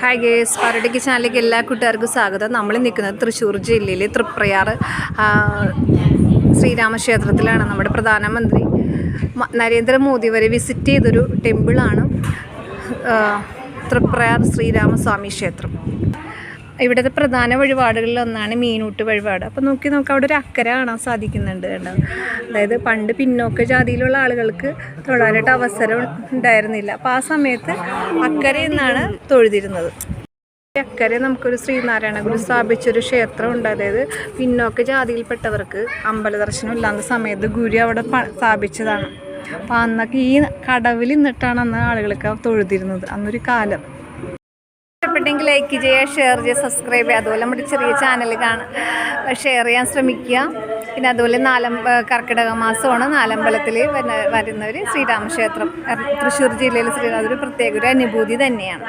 Hi guys പാരഡിക്ക് ചാനലിലേക്ക് എല്ലാ കൂട്ടുകാർക്കും സ്വാഗതം. നമ്മൾ നിൽക്കുന്നത് തൃശ്ശൂർ ജില്ലയിലെ തൃപ്രയാർ ശ്രീരാമക്ഷേത്രത്തിലാണ് നമ്മുടെ പ്രധാനമന്ത്രി നരേന്ദ്രമോദി വരെ വിസിറ്റ് ചെയ്തൊരു ടെമ്പിളാണ് തൃപ്രയാർ ശ്രീരാമസ്വാമി ക്ഷേത്രം. ഇവിടുത്തെ പ്രധാന വഴിപാടുകളിൽ ഒന്നാണ് മീനൂട്ട് വഴിപാട്. അപ്പോൾ നോക്കി നമുക്ക് അവിടെ ഒരു അക്കര കാണാൻ സാധിക്കുന്നുണ്ട് കേട്ടോ. അതായത് പണ്ട് പിന്നോക്ക ജാതിയിലുള്ള ആളുകൾക്ക് തൊഴാനായിട്ട് അവസരം ഉണ്ടായിരുന്നില്ല. അപ്പോൾ ആ സമയത്ത് അക്കര എന്നാണ് തൊഴുതിരുന്നത്. അക്കരെ നമുക്കൊരു ശ്രീനാരായണ ഗുരു സ്ഥാപിച്ചൊരു ക്ഷേത്രമുണ്ട്. അതായത് പിന്നോക്ക ജാതിയിൽപ്പെട്ടവർക്ക് അമ്പല ദർശനം ഇല്ലാത്ത സമയത്ത് ഗുരു അവിടെ സ്ഥാപിച്ചതാണ്. അപ്പോൾ അന്നൊക്കെ ഈ കടവിൽ നിന്നിട്ടാണ് അന്ന് ആളുകളൊക്കെ തൊഴുതിരുന്നത്. അന്നൊരു കാലം. ഇഷ്ടപ്പെട്ടെങ്കിൽ ലൈക്ക് ചെയ്യുക ഷെയർ ചെയ്യുക സബ്സ്ക്രൈബ് ചെയ്യുക. അതുപോലെ നമ്മുടെ ചെറിയ ചാനൽ കാണാൻ ഷെയർ ചെയ്യാൻ ശ്രമിക്കുക. പിന്നെ അതുപോലെ നാലം കർക്കിടക മാസമാണ്. നാലമ്പലത്തിൽ വരുന്ന വരുന്നവർ ശ്രീരാമക്ഷേത്രം തൃശ്ശൂർ ജില്ലയിൽ ശ്രീരാമ ഒരു പ്രത്യേക ഒരു അനുഭൂതി തന്നെയാണ്.